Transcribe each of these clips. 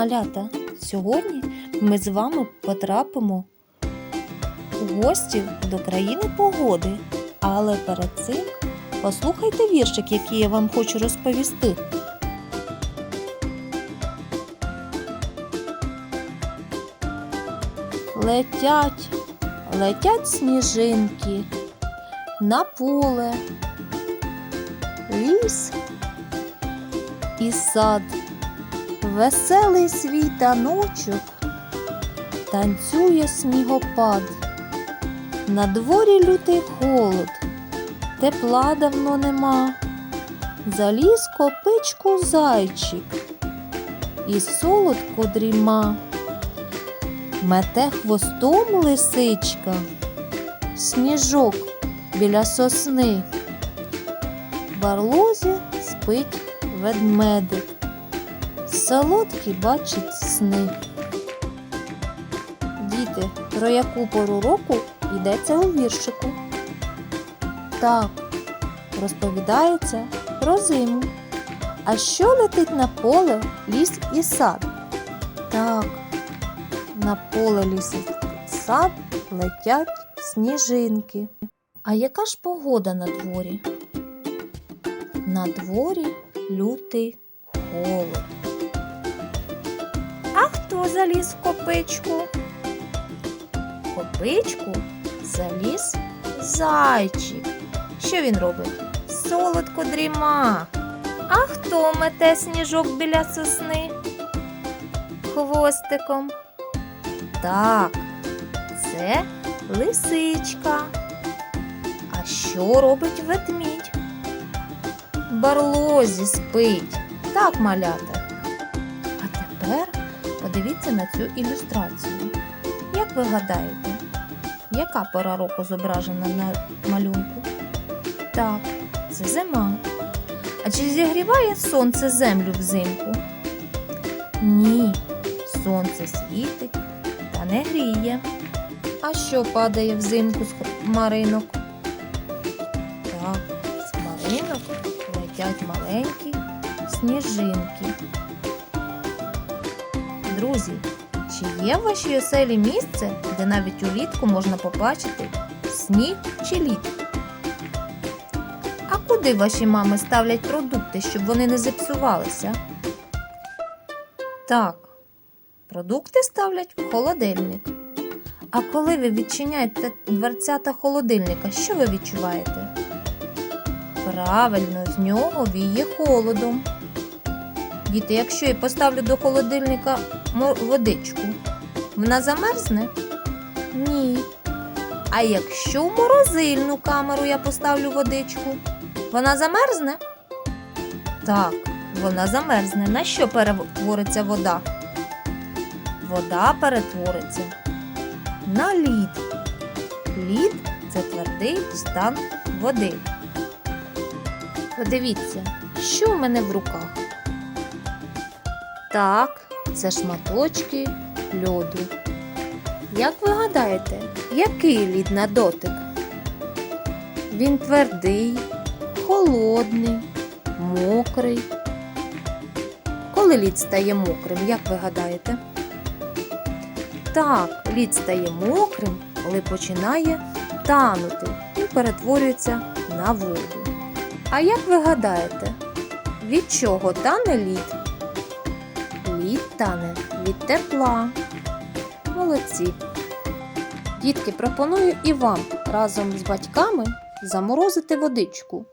малята! Сьогодні ми з вами потрапимо у гості до країни погоди. Але перед цим послухайте віршик, який я вам хочу розповісти. Летять, летять сніжинки на поле, ліс і сад, веселий світаночок, танцює снігопад. На дворі лютий холод, тепла давно нема. Заліз копичку зайчик і солодко дріма. Мете хвостом лисичка, сніжок біля сосни. В барлозі спить ведмедик, солодкі бачить сни. Діти, про яку пору року йдеться у віршику? Так, розповідається про зиму. А що летить на поле, ліс і сад? Так, на поле ліс і сад летять сніжинки. А яка ж погода на дворі? На дворі лютий холод. А хто заліз в копичку? В Копичку заліз зайчик. Що він робить? Солодко дріма. А хто мете сніжок біля сосни? Хвостиком. Так, це лисичка. А що робить ведмідь? Барлозі спить. Так, малята. А тепер подивіться на цю ілюстрацію. Як ви гадаєте, яка пора року зображена на малюнку? Так, це зима. А чи зігріває сонце землю взимку? Ні, сонце світить та не гріє. А що падає взимку з хмаринок? Так, з хмаринок летять маленькі сніжинки. Друзі, чи є в вашій оселі місце, де навіть улітку можна побачити сніг чи лід? А куди ваші мами ставлять продукти, щоб вони не зіпсувалися? Так, продукти ставлять в холодильник. А коли ви відчиняєте дверцята холодильника, що ви відчуваєте? Правильно, з нього віє холодом. Діти, якщо я поставлю до холодильника водичку, вона замерзне? Ні. А якщо в морозильну камеру я поставлю водичку, вона замерзне? Так, вона замерзне. На що перетвориться вода? Вода перетвориться на лід. Лід це твердий стан води. Подивіться, що в мене в руках. Так, це шматочки льоду. Як ви гадаєте, який лід на дотик? Він твердий, холодний, мокрий. Коли лід стає мокрим, як ви гадаєте? Так, лід стає мокрим, коли починає танути і перетворюється на воду. А як ви гадаєте, від чого тане лід? Лід тане від тепла. Молодці. Дітки, пропоную і вам разом з батьками заморозити водичку.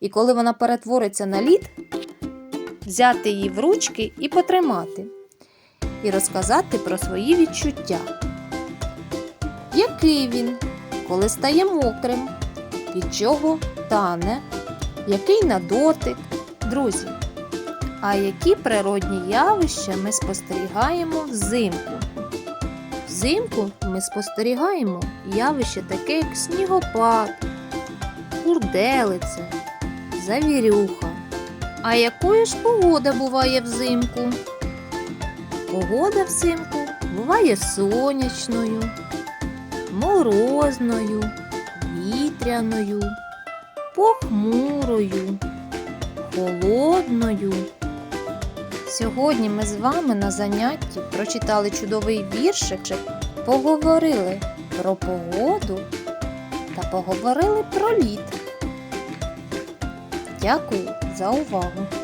І коли вона перетвориться на лід, взяти її в ручки і потримати. І розказати про свої відчуття. Який він, коли стає мокрим, від чого тане, який на дотик, друзі. А які природні явища ми спостерігаємо взимку? Взимку ми спостерігаємо явище таке, як снігопад, курделиця, завірюха. А якою ж погода буває взимку? Погода взимку буває сонячною, морозною, вітряною, похмурою, холодною, Сьогодні ми з вами на занятті прочитали чудовий віршик, поговорили про погоду та поговорили про лід. Дякую за увагу!